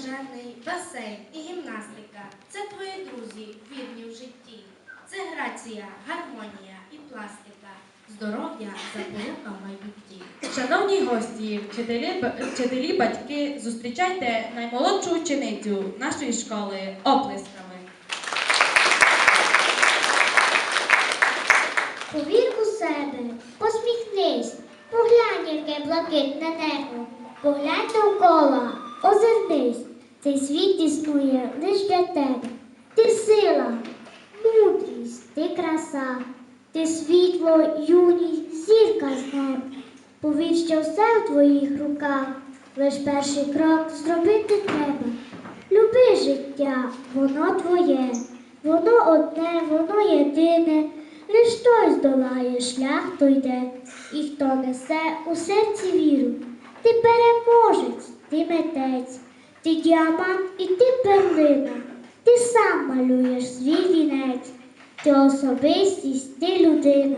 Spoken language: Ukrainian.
Тренажерний басейн і гімнастика це твої друзі, вірні в житті. Це грація, гармонія і пластика. Здоров'я запорука в майбутті. Шановні гості, вчителі, вчителі, батьки, зустрічайте наймолодшу ученицю нашої школи оплесками. Повір у себе, посміхнись, поглянь, яке блакитне небо, поглянь довкола, цей світ існує лиш для тебе. Ти сила, мудрість, ти краса, ти світло, юність, зірка з неба. Повір, що все в твоїх руках, лиш перший крок зробити треба. Люби життя, воно твоє, воно одне, воно єдине. Лиш той здолає шлях, то йде, і хто несе у серці віру. Ти переможець, ти митець, ти діамант і ти перлина, ти сам малюєш свій вінець, ти особистість, ти людина.